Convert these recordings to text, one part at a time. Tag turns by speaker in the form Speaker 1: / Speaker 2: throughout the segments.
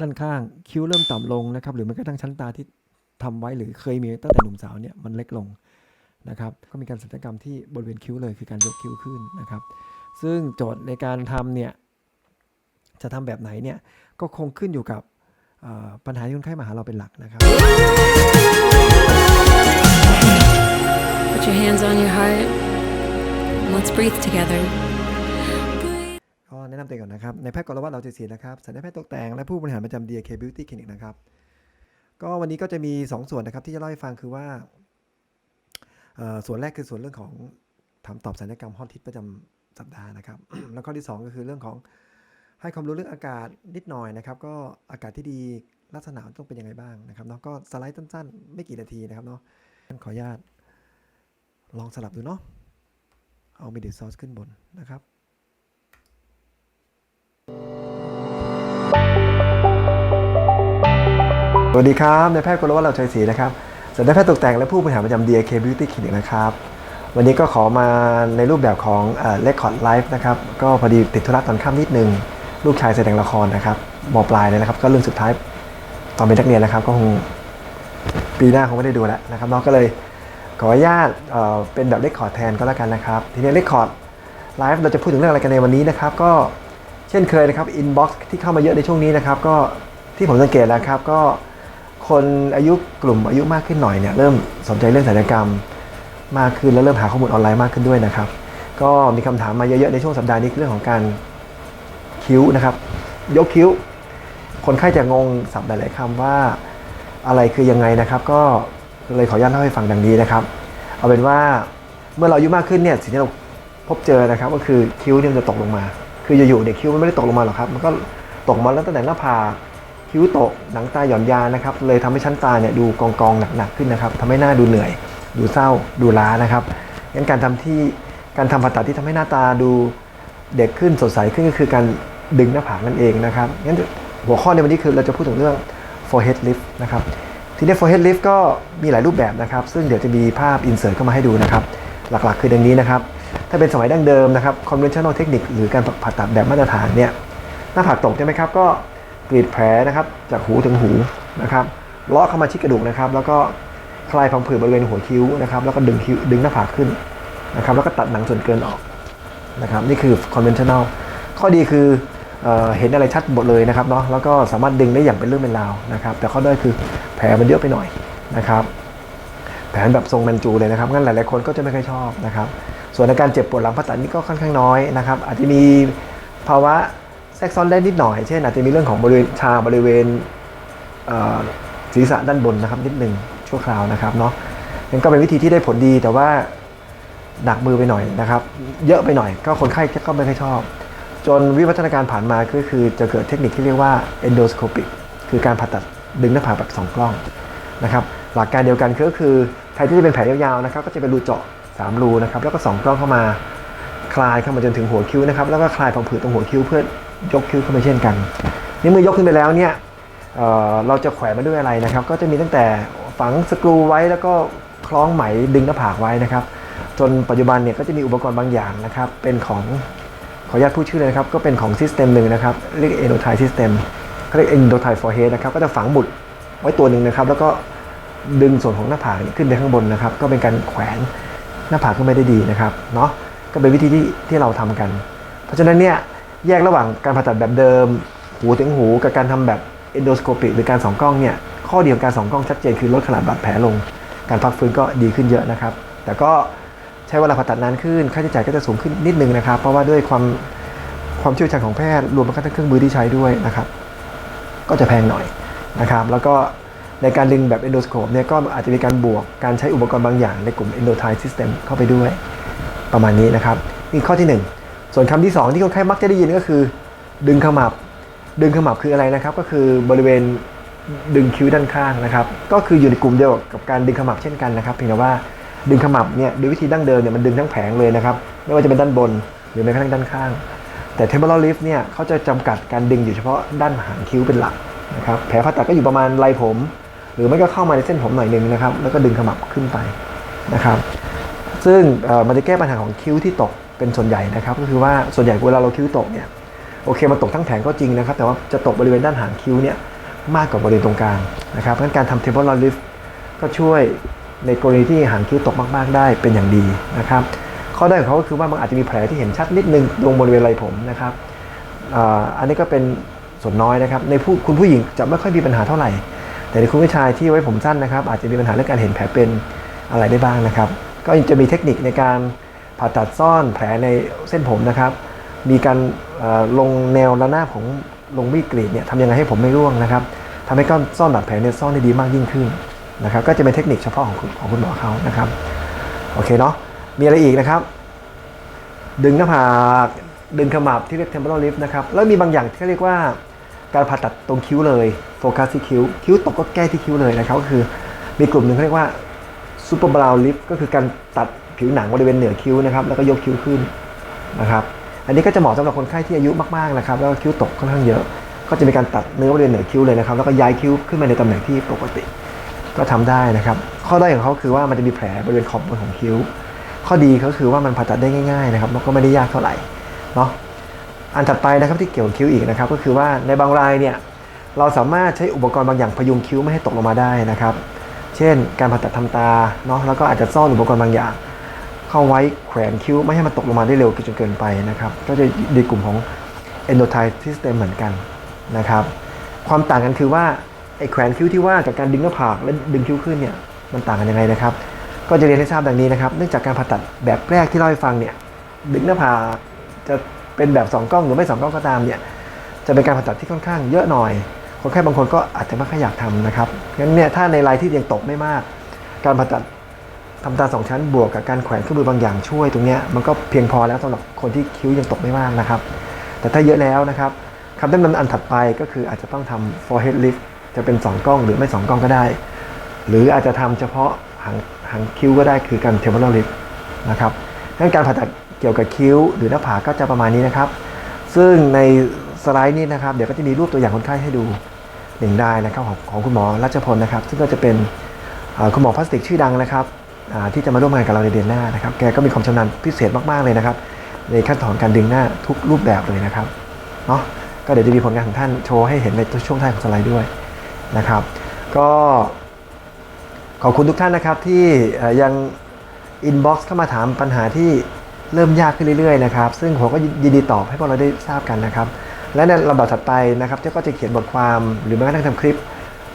Speaker 1: ด้านข้างคิ้วเริ่มต่ำลงนะครับ หรือแม้กระทั่งชั้นตาที่ทำไว้หรือเคยมีตั้งแต่หนุ่มสาวเนี่ยมันเล็กลงนะครับก็มีการศัลยกรรมที่บริเวณคิ้วเลยคือการยกคิ้วขึ้นนะครับ ซึ่งโจทย์ในการทำเนี่ยจะทำแบบไหนเนี่ยก็คงขึ้นอยู่กับปัญหาที่คนไข้มาหาเราเป็นหลักนะครับ
Speaker 2: Put your hands on your heart. Let's breathe together.
Speaker 1: นำตัวเองก่อนนะครับในแพทย์กรวัตรเราใจศรีนะครับสัญญาแพทย์ตกแต่งและผู้บริหารประจำ DK Beauty Clinic นะครับ ก็วันนี้ก็จะมี 2 ส่วนนะครับ ที่จะเล่าให้ฟังคือว่าส่วนแรกคือส่วนเรื่องของถามตอบสัญญกรรมฮอตทิศประจำสัปดาห์นะครับ แล้วข้อที่ 2 ก็คือเรื่องของให้ความรู้เรื่องอากาศนิดหน่อยนะครับ ก็อากาศที่ดีลักษณะต้องเป็นยังไงบ้างนะครับเนาะก็สไลด์สั้นๆ ไม่กี่นาทีนะครับเนาะขออนุญาตลองสลับดูเนาะเอาเมดิซอสขึ้นบนนะครับ สวัสดีครับนายแพทย์กรวัตรเราชัยศรีนะครับสัญญาแพทย์ตกแต่งและผู้บริหารประจำ DK Beauty Clinic นะครับ วันนี้ก็ขอมาในรูปแบบของเอ่อ Record Live นะครับ ก็พอดีติดธุระตอนค่ำนิดนึง ลูกชายแสดงละครนะครับมปลายเลยนะครับ ก็เรื่องสุดท้ายตอนเป็นนักเรียนนะครับ ก็คงปีหน้าคงไม่ได้ดูแล้วนะครับน้องก็เลยขออนุญาตเป็นแบบ Record แทนก็แล้วกันนะครับ ทีนี้ Record Live เราจะพูดถึงเรื่องอะไรกันในวันนี้นะครับ ก็เช่นเคยนะครับ Inbox ที่เข้ามาเยอะในช่วงนี้นะครับ ก็ที่ผมสังเกตแล้วครับก็ คนอายุกลุ่มอายุมากขึ้นหน่อยเนี่ยเริ่มสนใจเรื่องศัลยกรรมมากขึ้นแล้วเริ่มหาข้อมูลออนไลน์มากขึ้นด้วยนะครับ ก็มีคำถามมาเยอะๆในช่วงสัปดาห์นี้เรื่องของการคิ้วนะครับ ยกคิ้ว คนไข้จะงงสับหลายๆคำว่าอะไรคือยังไงนะครับ ก็เลยขออนุญาตเล่าให้ฟังดังนี้นะครับ เอาเป็นว่าเมื่อเราอายุมากขึ้นเนี่ยสิ่งที่เราพบเจอนะครับ ก็คือคิ้วเนี่ยจะตกลงมา คืออยู่ๆเด็กคิ้วมันไม่ได้ตกลงมาหรอกครับ มันก็ตกมาแล้วตั้งแต่หน้าผาก คิ้วตกหนังตาหย่อนยานนะครับเลยทำให้ชั้นตาเนี่ยดูกองกองหนักๆขึ้นนะครับทำให้หน้าดูเหนื่อย ดูเศร้าดูล้านะครับงั้นการทำที่การทำผ่าตัดที่ทำให้หน้าตาดูเด็กขึ้นสดใสขึ้นก็คือการดึงหน้าผากนั่นเองนะครับงั้นหัวข้อในวันนี้คือเราจะพูดถึงเรื่อง forehead lift นะครับทีนี้ forehead lift ก็มีหลายรูปแบบนะครับ ซึ่งเดี๋ยวจะมีภาพ insert เข้ามาให้ดูนะครับ หลักๆ คือดังนี้นะครับ ถ้าเป็นสมัยดั้งเดิมนะครับ conventional technique หรือการผ่าตัดแบบมาตรฐานเนี่ย หน้าผากตกใช่ไหมครับ ก็ กรีดแผลนะครับ จากหูถึงหูนะครับเลาะเข้ามาที่กระดูกนะครับ แล้วก็คลายพังผืดบริเวณหัวคิ้วนะครับ แล้วก็ดึงคิ้วดึงหน้าผากขึ้นนะครับ แล้วก็ตัดหนังส่วนเกินออกนะครับ นี่คือ conventional ข้อดีคือเอเห็นอะไรชัดหมดเลยนะครับเนาะแล้วก็สามารถดึงได้อย่างเป็นเรื่องเป็นราวนะครับ แต่ข้อด้อยคือแผลมันเยอะไปหน่อยนะครับแผนแบบทรงแมนจูเลยนะครับ งั้นหลาย ๆ คนก็จะไม่ค่อยชอบนะครับ ส่วนอาการเจ็บปวดหลังผ่าตัดนี่ก็ค่อนข้างน้อยนะครับ อาจจะมีภาวะ ทรกซ้อนได้นิดหน่อย เช่นอาจจะมีเรื่องของบริเวณชาบริเวณศีรษะด้านบนนะครับ นิดหนึ่งชั่วคราวนะครับเนาะนั่นก็เป็นวิธีที่ได้ผลดีแต่ว่าหนักมือไปหน่อยนะครับ เยอะไปหน่อย ก็คนไข้ก็ไม่ค่อยชอบ จนวิวัฒนาการผ่านมาก็คือจะเกิดเทคนิคที่เรียกว่า endoscopic คือการผ่าตัดดึงหน้าผากแบบสองกล้องนะครับหลักการเดียวกันก็คือใครที่จะเป็นแผลยาวๆนะครับก็จะเป็นรูเจาะ 3 รูนะครับแล้วก็สองกล้องเข้ามา คลายเข้ามาจนถึงหัวคิ้วนะครับแล้วก็คลายพังผืดตรงหัวคิ้วเพื่อ ยกคิ้วขึ้นไปเช่นกัน นี่เมื่อยกขึ้นไปแล้วเนี่ยเเราจะแขวนมันด้วยอะไรนะครับ ก็จะมีตั้งแต่ฝังสกรูไว้แล้วก็คล้องไหมดึงหน้าผากไว้นะครับ จนปัจจุบันเนี่ยก็จะมีอุปกรณ์บางอย่างนะครับ เป็นของขออนุญาตพูดชื่อเลยนะครับ ก็เป็นของซิสเต็มหนึ่งนะครับ เรียก Endotyne System เขาเรียก Endotyne Forehead นะครับ ก็จะฝังหมุดไว้ตัวหนึ่งนะครับ แล้วก็ดึงส่วนของหน้าผากขึ้นไปข้างบนนะครับ ก็เป็นการแขวนหน้าผากก็ไม่ได้ดีนะครับ เนาะก็เป็นวิธีที่ที่เราทำกัน เพราะฉะนั้นเนี่ย แยกระหว่างการผ่าตัดแบบเดิม หูถึงหูกับการทำแบบเอนโดสโคปิกหรือการสองกล้องเนี่ยข้อดีของการสองกล้องชัดเจนคือลดขนาดบาดแผลลง การพักฟื้นก็ดีขึ้นเยอะนะครับ แต่ก็ใช้เวลาผ่าตัดนานขึ้นค่าใช้จ่ายก็จะสูงขึ้นนิดนึงนะครับ เพราะว่าด้วยความความเชี่ยวชาญของแพทย์รวมทั้งเครื่องมือที่ใช้ด้วยนะครับ ก็จะแพงหน่อยนะครับ แล้วก็ในการดึงแบบ endoscope เนี่ยก็อาจจะมีการบวกการใช้อุปกรณ์บางอย่างในกลุ่ม endotyne system เข้าไปด้วยประมาณนี้นะครับนี่ข้อที่ 1 ส่วนคำที่ 2 ที่คนไข้มักจะได้ยินก็คือ ดึงขมับ ดึงขมับคืออะไรนะครับ ก็คือบริเวณดึงคิ้วด้านข้างนะครับ ก็คืออยู่ในกลุ่มเดียวกับการดึงขมับเช่นกันนะครับเพียงแต่ว่าดึงขมับเนี่ยโดยวิธีดั้งเดิมเนี่ยมันดึงทั้งแผงเลยนะครับ ไม่ว่าจะเป็นด้านบนหรือแม้กระทั่งด้านข้าง แต่ temporal lift เนี่ยเขาจะจำกัดการดึงอยู่เฉพาะด้านหางคิ้วเป็นหลักนะครับแผลผ่าตัดก็อยู่ประมาณไหล่ผม หรือไม่ก็เข้ามาในเส้นผมหน่อยหนึ่งนะครับ แล้วก็ดึงขมับขึ้นไปนะครับ ซึ่งมันจะแก้ปัญหาของคิ้วที่ตก เป็นส่วนใหญ่นะครับ ก็คือว่าส่วนใหญ่เวลาเราคิ้วตกเนี่ยโอเคมันตกทั้งแผงก็จริงนะครับ แต่ว่าจะตกบริเวณด้านหางคิ้วเนี่ยมากกว่าบริเวณตรงกลางนะครับงั้นการทำ temporal lift ก็ช่วยในกรณีที่หางคิ้วตกมาก ๆ ได้เป็นอย่างดีนะครับข้อได้ของเขาก็คือว่ามันอาจจะมีแผลที่เห็นชัดนิดนึงตรงบริเวณไหล่ผมนะครับอันนี้ก็เป็นส่วนน้อยนะครับ ในผู้คุณผู้หญิงจะไม่ค่อยมีปัญหาเท่าไหร่ แต่ในคุณผู้ชายที่ไว้ผมสั้นนะครับ อาจจะมีปัญหาเรื่องการเห็นแผลเป็นอะไรได้บ้างนะครับ ก็จะมีเทคนิคในการ ผ่าตัดซ่อนแผลในเส้นผมนะครับ มีการลงแนวระนาบของลงมีดกรีดเนี่ยทำยังไงให้ผมไม่ร่วงนะครับทำให้ก้อนซ่อนบาดแผลเนี่ยซ่อนได้ดีมากยิ่งขึ้นนะครับก็จะเป็นเทคนิคเฉพาะของคุณของคุณหมอเขานะครับโอเคเนาะมีอะไรอีกนะครับ ดึงหน้าผากดึงขมับที่เรียก temporal lift นะครับแล้วมีบางอย่างที่เรียกว่าการผ่าตัดตรงคิ้วเลยโฟกัสที่คิ้ว คิ้วตกก็แก้ที่คิ้วเลยนะครับก็คือมีกลุ่มหนึ่งเขาเรียกว่า super brow lift ก็คือการตัด ผิวหนังบริเวณเหนือคิ้วนะครับแล้วก็ยกคิ้วขึ้นนะครับอันนี้ก็จะเหมาะสำหรับคนไข้ที่อายุมากๆนะครับแล้วก็คิ้วตกค่อนข้างเยอะ ก็จะมีการตัดเนื้อบริเวณเหนือคิ้วเลยนะครับแล้วก็ย้ายคิ้วขึ้นมาในตำแหน่งที่ปกติ ก็ทำได้นะครับ ข้อด้อยของเขาคือว่ามันจะมีแผลบริเวณขอบบนของคิ้ว ข้อดีก็คือว่ามันผ่าตัดได้ง่ายๆนะครับแล้วก็ไม่ได้ยากเท่าไหร่เนาะอันถัดไปนะครับที่เกี่ยวกับคิ้วอีกนะครับก็คือว่าในบางรายเนี่ยเราสามารถใช้อุปกรณ์บางอย่างพยุงคิ้วไม่ให้ตกลงมาได้นะครับ เช่น การผ่าตัดทำตาเนาะแล้วก็อาจจะซ่อนอุปกรณ์บางอย่าง เข้าไว้แขวนคิ้ว ไม่ให้มันตกลงมาได้เร็วจนเกินไปนะครับ ก็จะในกลุ่มของ endotype system เหมือนกันนะครับ ความต่างกันคือว่าไอ้แขวนคิ้วที่ว่ากับการดึงหน้าผากและดึงคิ้วขึ้นเนี่ยมันต่างกันยังไงนะครับ ก็จะเรียนให้ทราบดังนี้นะครับ เนื่องจากการผ่าตัดแบบแรกที่เล่าให้ฟังเนี่ยดึงหน้าผากจะเป็นแบบสองกล้องหรือไม่สองกล้องก็ตามเนี่ยจะเป็นการผ่าตัดที่ค่อนข้างเยอะหน่อยคนไข้บางคนก็อาจจะไม่ค่อยอยากทำนะครับงั้นเนี่ยถ้าในรายที่ยังตกไม่มาก การผ่าตัด ทำตาสองชั้นบวกกับการแขวนเครื่องมือบางอย่างช่วยตรงนี้มันก็เพียงพอแล้วสำหรับคนที่คิ้วยังตกไม่มากนะครับ แต่ถ้าเยอะแล้วนะครับคำแนะนำอันถัดไปก็คืออาจจะต้องทำ forehead lift จะเป็น 2 กล้องหรือไม่ 2 กล้องก็ได้ หรืออาจจะทำเฉพาะหางหางคิ้วก็ได้คือการ temporal lift นะครับงั้นการผ่าตัดเกี่ยวกับคิ้ว หรือหน้าผากก็จะประมาณนี้นะครับ ซึ่งในสไลด์นี้นะครับ เดี๋ยวก็จะมีรูปตัวอย่างคนไข้ให้ดูหนึ่งได้นะครับของของคุณหมอรัชพลนะครับ ซึ่งก็จะเป็นคุณหมอพลาสติกชื่อดังนะครับ ที่จะมาร่วมงานกับเราในเดือนหน้านะครับแกก็มีความชำนาญพิเศษมากๆเลยนะครับ ในขั้นตอนการดึงหน้าทุกรูปแบบเลยนะครับเนาะก็เดี๋ยวจะมีผลงานของท่านโชว์ให้เห็นในช่วงท้ายของสไลด์ด้วยนะครับ ก็ขอบคุณทุกท่านนะครับที่ยังอินบ็อกซ์เข้ามาถามปัญหาที่เริ่มยากขึ้นเรื่อยๆนะครับ ซึ่งผมก็ยินดีตอบให้พวกเราได้ทราบกันนะครับ และในลำดับถัดไปนะครับเจ้าก็จะเขียนบทความหรือแม้กระทั่งทำคลิป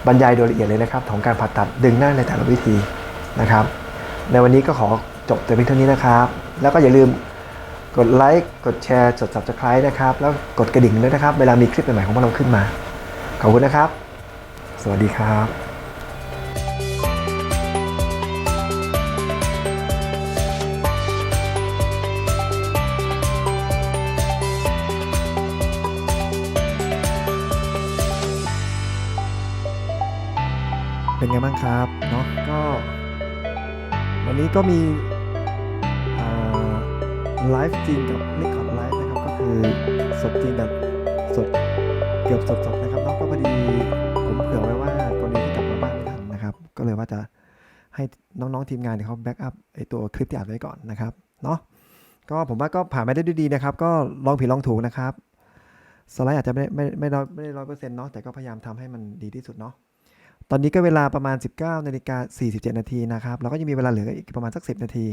Speaker 1: บรรยายโดยละเอียดเลยนะครับ ของการผ่าตัดดึงหน้าในแต่ละวิธีนะครับ ในวันนี้ก็ขอจบแต่เพียงเท่านี้นะครับ แล้วก็อย่าลืมกดไลค์กดแชร์กด subscribe นะครับ แล้วกดกระดิ่งด้วยนะครับ เวลามีคลิปใหม่ๆของพวกเราขึ้นมา ขอบคุณนะครับ สวัสดีครับเป็นไงบ้างครับเนาะก็ วันนี้ก็มีไลฟ์จริงกับนิคอนไลฟ์นะครับ ก็คือสดจริงแบบสดเกือบสดๆนะครับแล้วก็พอดีผมเผื่อไว้ว่ากรณีที่กลับมาบ้านไม่ทันนะครับ ก็เลยว่าจะให้น้องๆทีมงานเนี่เขาแบ็กอัพไอตัวคลิปที่อัดไว้ก่อนนะครับเนาะก็ผมว่าก็ผ่านไปได้ด้วยดีนะครับ ก็ลองผิดลองถูกนะครับสไลด์อาจจะไม่ไม่ไม่ร้อยไม่ได้ร้อยเปอร์เซ็นต์เนาะแต่ก็พยายามทำให้มันดีที่สุดเนาะ ตอนนี้ก็เวลาประมาณ 19นาฬิกา47 นาทีนะครับแล้วก็ยังมีเวลาเหลืออีกประมาณสัก 10 นาที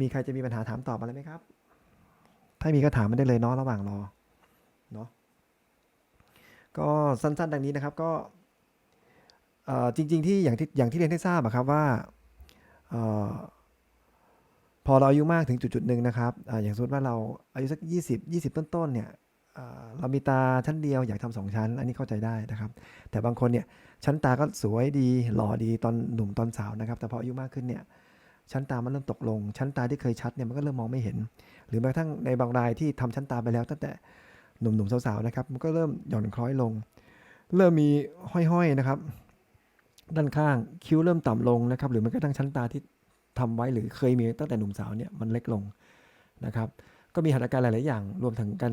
Speaker 1: มีใครจะมีปัญหาถามตอบอะไรไหมครับ ถ้ามีก็ถามมันได้เลยเนาะระหว่างรอเนาะก็สั้นๆ ดังนี้นะครับก็จริง ๆ ที่อย่างที่อย่างที่เรียนให้ทราบอะครับว่าออพอเราอายุมากถึงจุดๆหนึ่งนะครับอาอย่างสมมติว่าเราอายุสัก 20 20 ต้นๆเนี่ย เรามีตาชั้นเดียวอยากทำสองชั้น อันนี้เข้าใจได้นะครับ แต่บางคนเนี่ยชั้นตาก็สวยดีหล่อดีตอนหนุ่มตอนสาวนะครับ แต่พออายุมากขึ้นเนี่ยชั้นตามันเริ่มตกลง ชั้นตาที่เคยชัดเนี่ยมันก็เริ่มมองไม่เห็น หรือแม้กระทั่งในบางรายที่ทำชั้นตาไปแล้วตั้งแต่หนุ่มๆสาวๆนะครับ มันก็เริ่มหย่อนคล้อยลง เริ่มมีห้อยๆนะครับ ด้านข้างคิ้วเริ่มต่ำลงนะครับ หรือแม้กระทั่งชั้นตาที่ทำไว้หรือเคยมีตั้งแต่หนุ่มสาวเนี่ยมันเล็กลงนะครับ ก็มีหัตถการหลายๆอย่าง รวมถึงการ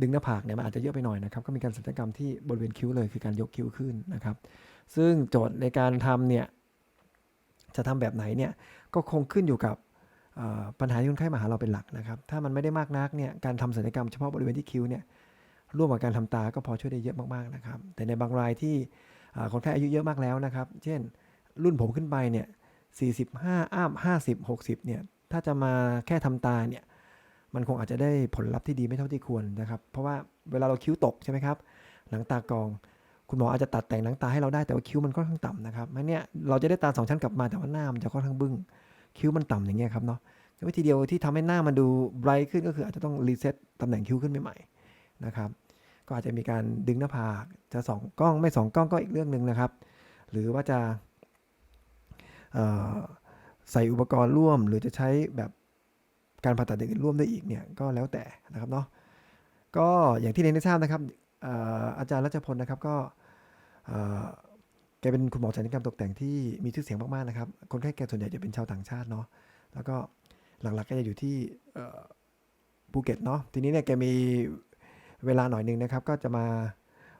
Speaker 1: ดึงหน้าผากเนี่ยมันอาจจะเยอะไปหน่อยนะครับ ก็มีการศัลยกรรมที่บริเวณคิ้วเลยคือการยกคิ้วขึ้นนะครับ ซึ่งโจทย์ในการทำเนี่ยจะทำแบบไหนเนี่ยก็คงขึ้นอยู่กับปัญหาที่คนไข้มาหาเราเป็นหลักนะครับ ถ้ามันไม่ได้มากนักเนี่ยการทำศัลยกรรมเฉพาะบริเวณที่คิ้วเนี่ยร่วมกับการทำตาก็พอช่วยได้เยอะมากๆนะครับ แต่ในบางรายที่คนไข้อายุเยอะมากแล้วนะครับ เช่น รุ่นผมขึ้นไปเนี่ย45อ้าม50 60เนี่ยถ้าจะมาแค่ทำตาเนี่ย มันคงอาจจะได้ผลลัพธ์ที่ดีไม่เท่าที่ควรนะครับ เพราะว่าเวลาเราคิ้วตกใช่ไหมครับหนังตากอง คุณหมออาจจะตัดแต่งหนังตาให้เราได้แต่ว่าคิ้วมันค่อนข้างต่ำนะครับมันเนี่ยเราจะได้ตาสองชั้นกลับมาแต่ว่าหน้ามันจะค่อนข้างบึ้ง คิ้วมันต่ำอย่างเงี้ยครับเนาะวิธีเดียวที่ทำให้หน้ามันดูไบรท์ขึ้นก็คืออาจจะต้องรีเซ็ตตำแหน่งคิ้วขึ้นใหม่ๆนะครับ ก็อาจจะมีการดึงหน้าผากจะสองกล้องไม่สองกล้องก็อีกเรื่องหนึ่งนะครับ หรือว่าจะใส่อุปกรณ์ร่วม หรือจะใช้แบบ การผ่าตัดอย่างอื่นร่วมได้อีกเนี่ยก็แล้วแต่นะครับเนาะก็อย่างที่เรียนได้ทราบนะครับอาจารย์รัชพลนะครับก็แกเป็นคุณหมอศัลยกรรมตกแต่งที่มีชื่อเสียงมากๆนะครับ คนไข้แกส่วนใหญ่จะเป็นชาวต่างชาติเนาะแล้วก็หลักๆก็จะอยู่ที่ภูเก็ตเนาะทีนี้เนี่ยแกมีเวลาหน่อยหนึงนะครับ ก็จะมา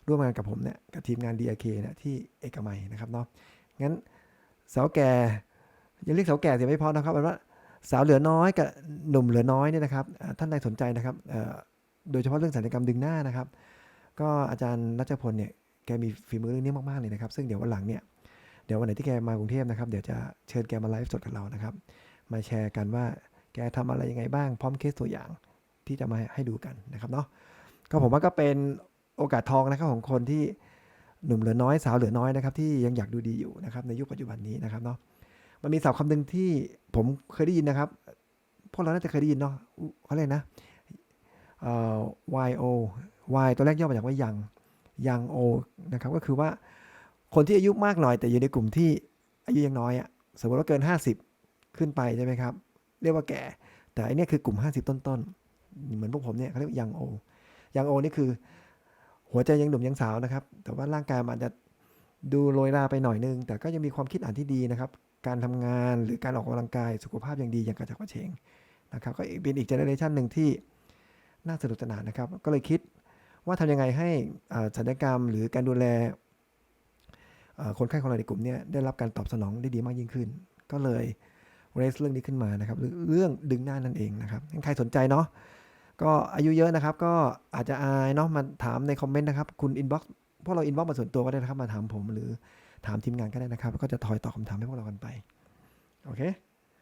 Speaker 1: ร่วมงานกับผมเนี่ยกับทีมงาน DRK เนี่ยที่เอกมัยนะครับเนาะงั้นเสาแก่อย่าเรียกเสาแก่เสียไม่พอนะครับเอาเป็นว่า สาวเหลือน้อยกับหนุ่มเหลือน้อยเนี่ยนะครับท่านใดสนใจนะครับโดยเฉพาะเรื่องศัลยกรรมดึงหน้านะครับ ก็อาจารย์รัชพลเนี่ยแกมีฝีมือเรื่องนี้มากๆเลยนะครับ ซึ่งเดี๋ยววันหลังเนี่ยเดี๋ยววันไหนที่แกมากรุงเทพนะครับเดี๋ยวจะเชิญแกมาไลฟ์สดกับเรานะครับ มาแชร์กันว่าแกทำอะไรยังไงบ้างพร้อมเคสตัวอย่างที่จะมาให้ดูกันนะครับเนาะก็ผมว่าก็เป็นโอกาสทองนะครับของคนที่หนุ่มเหลือน้อยสาวเหลือน้อยนะครับที่ยังอยากดูดีอยู่นะครับในยุคปัจจุบันนี้นะครับเนาะ มันมีศัพท์คำหนึ่งที่ผมเคยได้ยินนะครับ พวกเราน่าจะเคยได้ยินเนาะเขาเรียกนะเอ่อ YO Y ตัวแรกย่อมาจากว่ายังยังโอนะครับก็คือว่าคนที่อายุมากหน่อยแต่อยู่ในกลุ่มที่อายุยังน้อยอะสมมติว่าเกิน 50 ขึ้นไปใช่ไหมครับ เรียกว่าแก่ แต่อันนี้คือกลุ่ม 50 ต้นๆ เหมือนพวกผมเนี่ยเขาเรียกยังโอยังโอนี่คือ หัวใจยังหนุ่มยังสาวนะครับ แต่ว่าร่างกายมันอาจจะดูโรยราไปหน่อยนึง แต่ก็ยังมีความคิดอ่านที่ดีนะครับ การทำงานหรือการออกกำลังกายสุขภาพยังดีอย่างกระจับกระเฉงนะครับก็เป็นอีกเจเนอเรชันหนึ่งที่น่าสนุกสนานนะครับ ก็เลยคิดว่าทำยังไงให้ศัลยกรรมหรือการดูแลคนไข้ของเราในกลุ่มนี้ได้รับการตอบสนองได้ดีมากยิ่งขึ้น ก็เลยเรสเรื่องนี้ขึ้นมานะครับหรือเรื่องดึงหน้านั่นเองนะครับงั้นใครสนใจเนาะก็อายุเยอะนะครับ ก็อาจจะอายเนาะมาถามในคอมเมนต์นะครับ คุณอินบ็อกซ์พวกเราอินบ็อกซ์มาส่วนตัวก็ได้นะครับมาถามผมหรือ ถามทีมงานก็ได้นะครับ ก็จะทอยตอบคำถามให้พวกเรากันไป โอเค